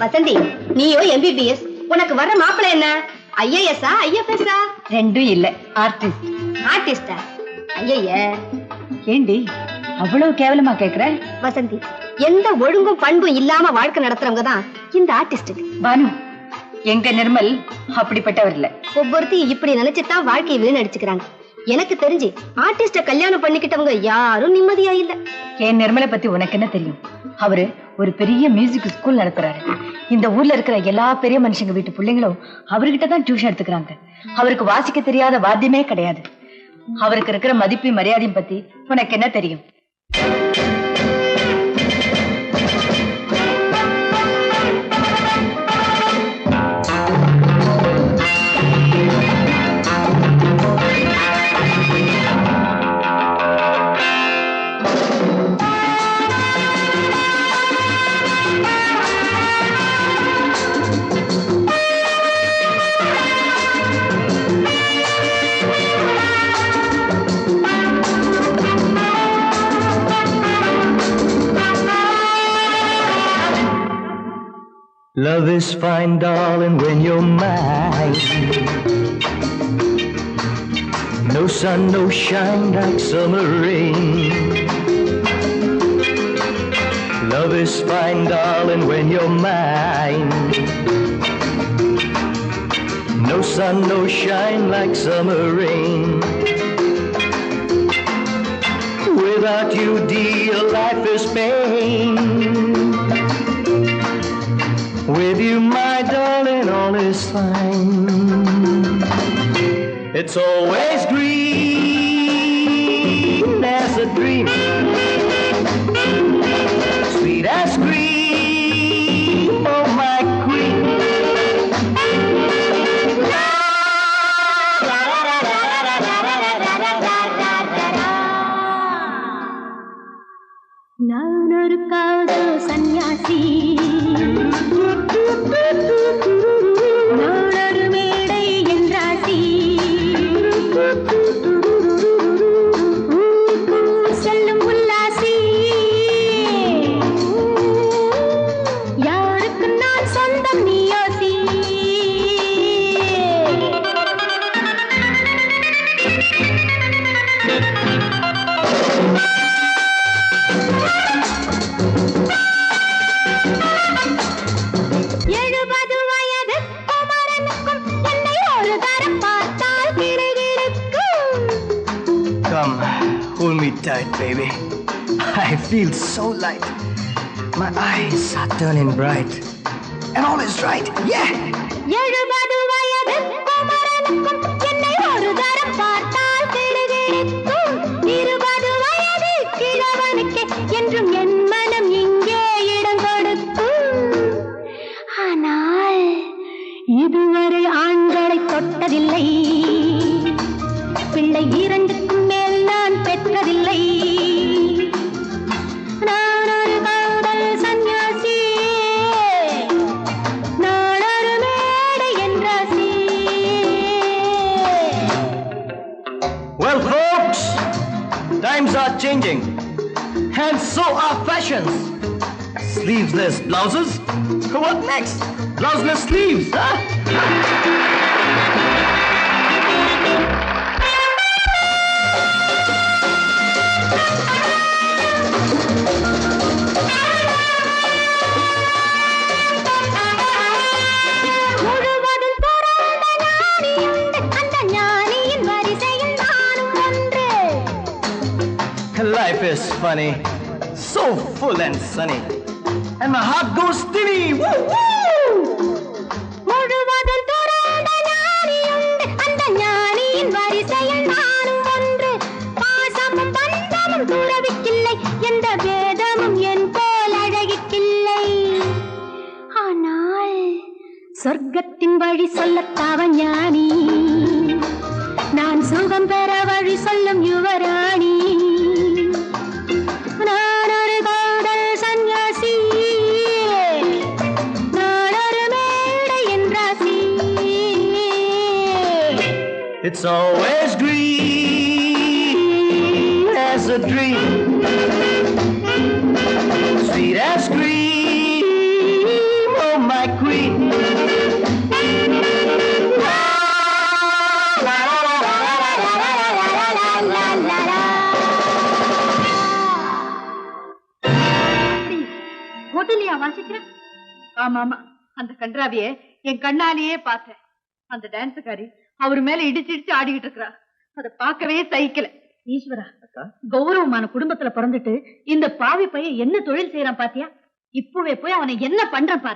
வசந்தி நீயோ எம்பிபிஎஸ் உனக்கு வர்ற மாப்பிள்ளை என்ன? ஐஏஎஸ்ஆ ஐஎஃப்எஸ்ஆ ரெண்டும் இல்ல ஆர்டிஸ்ட் ஆர்டிஸ்டா ஐய ஏண்டி அவ்வளவு கேவலமா கேக்குற? வசந்தி எந்த ஒழுங்கும் பண்பும் இல்லாம வாழ்க்கை நடத்துறவங்க தான் இந்த ஆர்டிஸ்டுக்கு பானு எங்க நிர்மல் அப்படிப்பட்டவர் இல்ல. ஒவ்வொருத்தையும் இப்படி நினைச்சுதான் வாழ்க்கையை வீணடிச்சுக்கிறாங்க. எனக்கு தெரிஞ்சு ஆர்டிஸ்ட கல்யாணம் பண்ணிக்கிட்டவங்க யாரும் நிம்மதியா இல்ல. என் நிர்மலை பத்தி உனக்கு என்ன தெரியும்? அவரு ஒரு பெரிய மியூசிக் ஸ்கூல் நடத்துறாரு. இந்த ஊர்ல இருக்கிற எல்லா பெரிய மனுஷங்க வீட்டு பிள்ளைங்களும் அவர்கிட்ட தான் டியூஷன் எடுத்துக்கிறாங்க. அவருக்கு வாசிக்க தெரியாத வாத்தியமே கிடையாது. அவருக்கு இருக்கிற மதிப்பு மரியாதையும் பத்தி உனக்கு என்ன தெரியும்? Love is fine, darling, when you're mine. No sun, no shine like summer rain. Love is fine, darling, when you're mine. No sun, no shine like summer rain. Without you, dear, life is pain. It's always green as a dream, sweet as green, Oh my queen. ನಾನೊರು ಕಾದು ಸನ್ಯಾಸಿ hold me tight, baby. I feel so light. My eyes are turning bright. And all is right. Yeah! எழுபது வயது குமரனுக்கும் என்னை ஒரு தரம் பார்த்தால் இருபது வயது கிழவனுக்கு என்றும் என் மனம் இங்கே இடம் கொடுக்கும் ஆனால் இதுவரை ஆண்களை தொட்டதில்லை Well, folks, times are changing. And so are fashions. Sleeveless blouses? What next? Blouseless sleeves, huh? Life is funny. So full and sunny. And my heart goes steady. Woo, woo! முழுவதும் துறந்த ஞானி உண்டு அந்த ஞானியின் வரிசையில் நானும் ஒன்று பாசமும் பந்தமும் துறவிக்கில்லை எந்த வேதமும் என் போல் அழகிக்கில்லை ஆனால் சொர்க்கத்தின் வழி சொல்லத்தாவ ஞானி It's always green as a dream, sweet as cream. Oh, my queen. ஹோட்டல்லையா வாசிக்கிறேன் ஆமா ஆமா அந்த கன்றாவிய என் கண்ணாலேயே பார்த்தேன் அந்த டான்ஸுக்காரி அவர் மேல இடிச்சு இடிச்சு ஆடிக்கிட்டு இருக்கறா அத பார்க்கவே சகிக்கல. ஈஸ்வரா கௌரவமான குடும்பத்துல பிறந்துட்டு இந்த பாவி பையன் என்ன தொழில் செய்யறான் பாத்தியா? இப்பவே போய் அவனை என்ன பண்றான் பாரு.